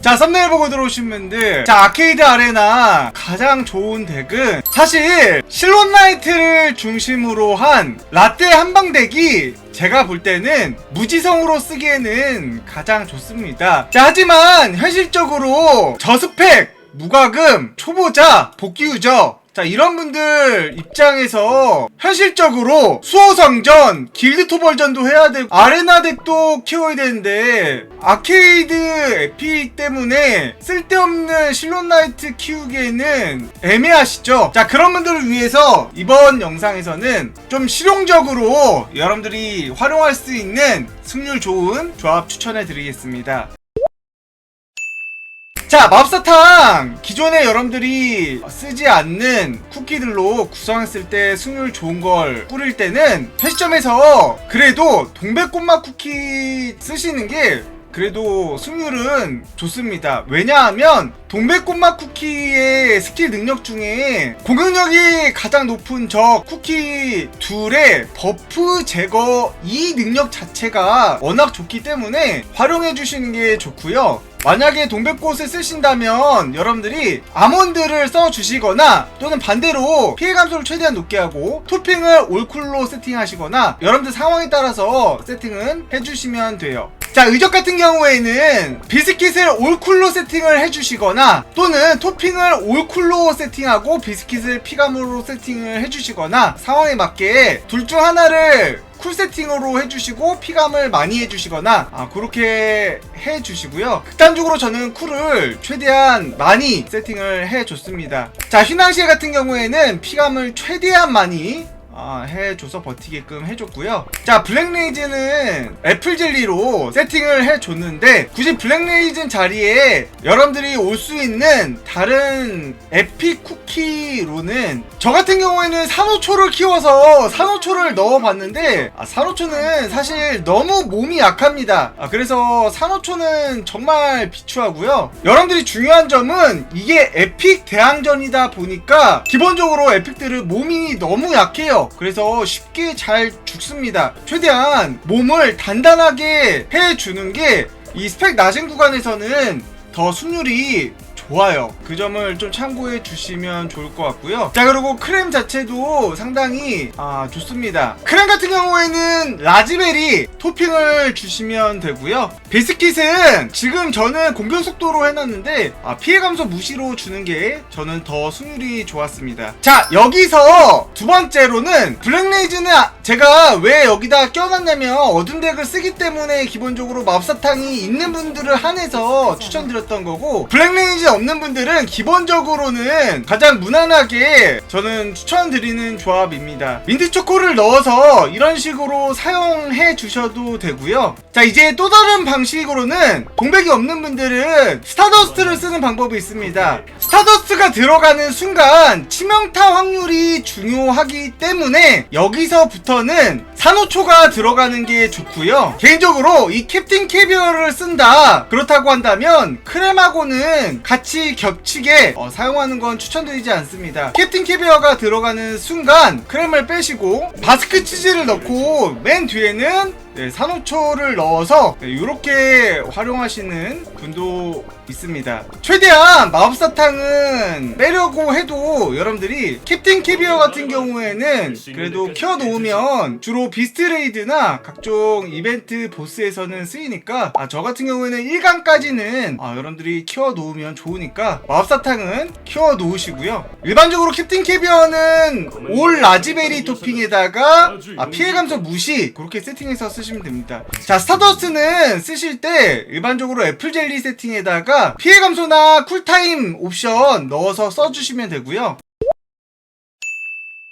자 썸네일 보고 들어오신 분들. 자 아케이드 아레나 가장 좋은 덱은 사실 실론 나이트를 중심으로 한 라떼 한방 덱이 제가 볼 때는 무지성으로 쓰기에는 가장 좋습니다. 자 하지만 현실적으로 저스펙 무과금 초보자 복귀 유저 자 이런 분들 입장에서 현실적으로 수호성전 길드 토벌전도 해야 되고 아레나 덱도 키워야 되는데 아케이드 에피 때문에 쓸데없는 실론나이트 키우기에는 애매하시죠? 자 그런 분들을 위해서 이번 영상에서는 좀 실용적으로 여러분들이 활용할 수 있는 승률 좋은 조합 추천해 드리겠습니다 자, 맙사탕! 기존에 여러분들이 쓰지 않는 쿠키들로 구성했을 때 승률 좋은 걸 뿌릴 때는 편의점에서 그래도 동백꽃맛 쿠키 쓰시는 게 그래도 승률은 좋습니다. 왜냐하면 동백꽃맛 쿠키의 스킬 능력 중에 공격력이 가장 높은 저 쿠키 둘의 버프 제거 이 능력 자체가 워낙 좋기 때문에 활용해 주시는 게 좋고요. 만약에 동백꽃을 쓰신다면 여러분들이 아몬드를 써주시거나 또는 반대로 피해 감소를 최대한 높게 하고 토핑을 올쿨로 세팅하시거나 여러분들 상황에 따라서 세팅은 해주시면 돼요. 자, 의적 같은 경우에는 비스킷을 올쿨로 세팅을 해주시거나 또는 토핑을 올쿨로 세팅하고 비스킷을 피감으로 세팅을 해주시거나 상황에 맞게 둘 중 하나를 쿨 세팅으로 해주시고 피감을 많이 해주시거나 아, 그렇게 해주시고요. 극단적으로 저는 쿨을 최대한 많이 세팅을 해줬습니다. 자 휘낭시에 같은 경우에는 피감을 최대한 많이 아, 해줘서 버티게끔 해줬고요. 자, 블랙레이즈는 애플젤리로 세팅을 해줬는데, 굳이 블랙레이즌 자리에 여러분들이 올 수 있는 다른 에픽 쿠키로는, 저 같은 경우에는 산호초를 키워서 산호초를 넣어봤는데, 아, 산호초는 사실 너무 몸이 약합니다. 아, 그래서 산호초는 정말 비추하고요. 여러분들이 중요한 점은, 이게 에픽 대항전이다 보니까, 기본적으로 에픽들은 몸이 너무 약해요. 그래서 쉽게 잘 죽습니다. 최대한 몸을 단단하게 해주는 게 이 스펙 낮은 구간에서는 더 승률이 좋아요. 그 점을 좀 참고해 주시면 좋을 것 같고요. 자, 그리고 크렘 자체도 상당히 아, 좋습니다. 크렘 같은 경우에는 라즈베리 토핑을 주시면 되고요. 비스킷은 지금 저는 공격 속도로 해놨는데 아, 피해 감소 무시로 주는 게 저는 더 승률이 좋았습니다. 자, 여기서 두 번째로는 블랙레이즈는 아- 제가 왜 여기다 껴놨냐면 어둠 덱을 쓰기 때문에 기본적으로 맙사탕이 있는 분들을 한해서 추천드렸던 거고 블랙레이즈 없는 분들은 기본적으로는 가장 무난하게 저는 추천드리는 조합입니다. 민트 초코를 넣어서 이런 식으로 사용해 주셔도 되고요. 자 이제 또 다른 방식으로는 공백이 없는 분들은 스타더스트를 쓰는 방법이 있습니다. 스타더스트가 들어가는 순간 치명타 확률이 중요하기 때문에 여기서부터는 산호초가 들어가는 게 좋고요. 개인적으로 이 캡틴 캐비어를 쓴다 그렇다고 한다면 크렘하고는 같이 겹치게 어, 사용하는 건 추천드리지 않습니다. 캡틴 캐비어가 들어가는 순간 크렘을 빼시고 바스크 치즈를 넣고 맨 뒤에는 네, 산호초를 넣어서 이렇게 활용하시는 분도 있습니다. 최대한 마법사탕은 빼려고 해도 여러분들이 캡틴 캐비어 같은 경우에는 그래도 키워 놓으면 주로 비스트레이드나 각종 이벤트 보스에서는 쓰이니까 아, 저 같은 경우에는 1강까지는 아, 여러분들이 키워 놓으면 좋으니까 마법사탕은 키워 놓으시고요. 일반적으로 캡틴 캐비어는 올 라즈베리 토핑에다가 아, 피해 감소 무시 그렇게 세팅해서 쓰시면 됩니다. 자 스타더스트는 쓰실 때 일반적으로 애플 젤리 세팅에다가 피해 감소나 쿨타임 옵션 넣어서 써주시면 되고요.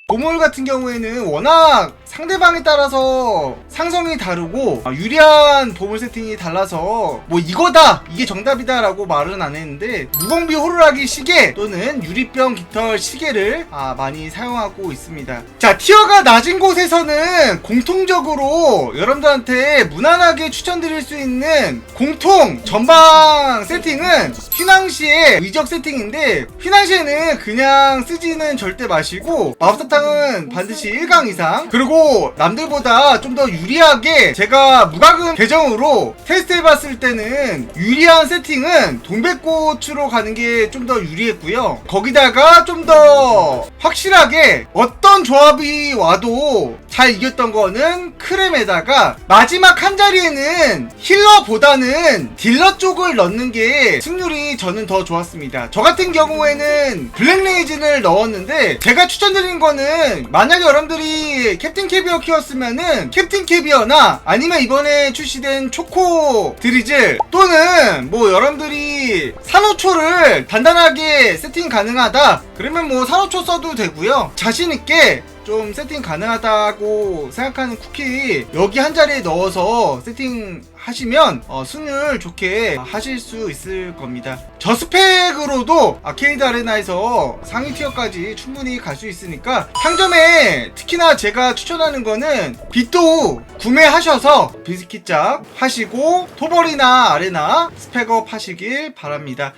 보물 같은 경우에는 워낙 상대방에 따라서 상성이 다르고 아, 유리한 보물 세팅이 달라서 뭐 이거다 이게 정답이다 라고 말은 안 했는데 무공비 호루라기 시계 또는 유리병 깃털 시계를 아, 많이 사용하고 있습니다. 자 티어가 낮은 곳에서는 공통적으로 여러분들한테 무난하게 추천드릴 수 있는 공통 전방 세팅은 휘낭시에 의적 세팅인데 휘낭시에는 그냥 쓰지는 절대 마시고 마법사탕은 반드시 1강 이상. 그리고 남들보다 좀 더 유리하게 제가 무과금 계정으로 테스트해봤을 때는 유리한 세팅은 동백꽃으로 가는 게 좀 더 유리했고요. 거기다가 좀 더 확실하게 어떤 조합이 와도 잘 이겼던 거는 크렘에다가 마지막 한 자리에는 힐러보다는 딜러 쪽을 넣는 게 승률이 저는 더 좋았습니다. 저 같은 경우에는 블랙레이진을 넣었는데 제가 추천드린 거는 만약에 여러분들이 캡틴 캐비어 키웠으면은 캡틴 캐비어나 아니면 이번에 출시된 초코 드리즐 또는 뭐 여러분들이 산호초를 단단하게 세팅 가능하다 그러면 뭐 산호초 써도 되고요. 자신 있게 좀 세팅 가능하다고 생각하는 쿠키 여기 한 자리에 넣어서 세팅 하시면 어, 승률 좋게 하실 수 있을 겁니다. 저 스펙으로도 아케이드 아레나에서 상위 티어까지 충분히 갈 수 있으니까 상점에 특히나 제가 추천하는 거는 빗도 구매하셔서 비스킷 짝 하시고 토벌이나 아레나 스펙업 하시길 바랍니다.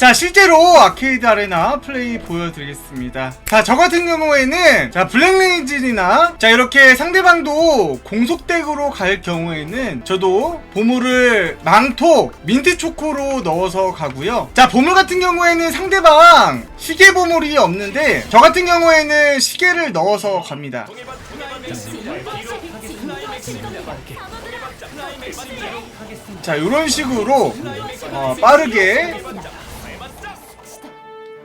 자 실제로 아케이드 아레나 플레이 보여드리겠습니다. 자 저 같은 경우에는 자 블랙레인진이나 자 이렇게 상대방도 공속덱으로 갈 경우에는 저도 보물을 망토 민트 초코로 넣어서 가고요. 자 보물 같은 경우에는 상대방 시계 보물이 없는데 저 같은 경우에는 시계를 넣어서 갑니다. 자 이런 식으로 어, 빠르게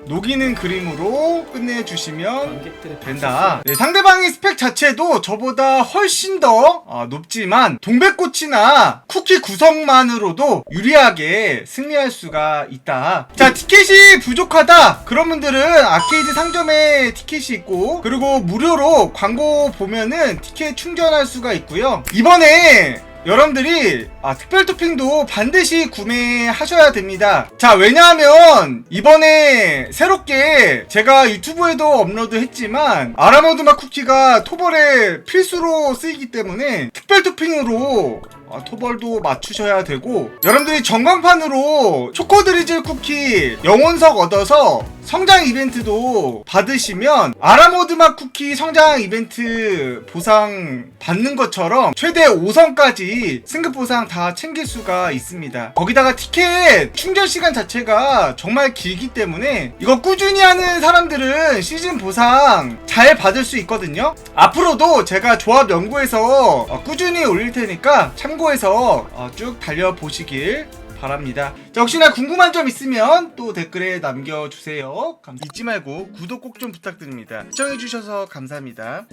녹이는 그림으로 끝내주시면 된다. 네, 상대방의 스펙 자체도 저보다 훨씬 더 어, 높지만 동백꽃이나 쿠키 구성만으로도 유리하게 승리할 수가 있다. 자 티켓이 부족하다. 그런 분들은 아케이드 상점에 티켓이 있고 그리고 무료로 광고 보면은 티켓 충전할 수가 있고요. 이번에 여러분들이 아, 특별 토핑도 반드시 구매하셔야 됩니다. 자, 왜냐하면 이번에 새롭게 제가 유튜브에도 업로드 했지만 아라모드마 쿠키가 토벌에 필수로 쓰이기 때문에 특별 토핑으로 아, 토벌도 맞추셔야 되고 여러분들이 전광판으로 초코드리즐 쿠키 영혼석 얻어서 성장 이벤트도 받으시면 아라모드마 쿠키 성장 이벤트 보상 받는 것처럼 최대 5성까지 승급 보상 다 챙길 수가 있습니다. 거기다가 티켓 충전 시간 자체가 정말 길기 때문에 이거 꾸준히 하는 사람들은 시즌 보상 잘 받을 수 있거든요. 앞으로도 제가 조합 연구해서 어, 꾸준히 올릴 테니까 참고해서 어, 쭉 달려보시길 바랍니다. 자, 혹시나 궁금한 점 있으면 또 댓글에 남겨주세요. 감- 잊지 말고 구독 꼭 좀 부탁드립니다. 시청해주셔서 감사합니다.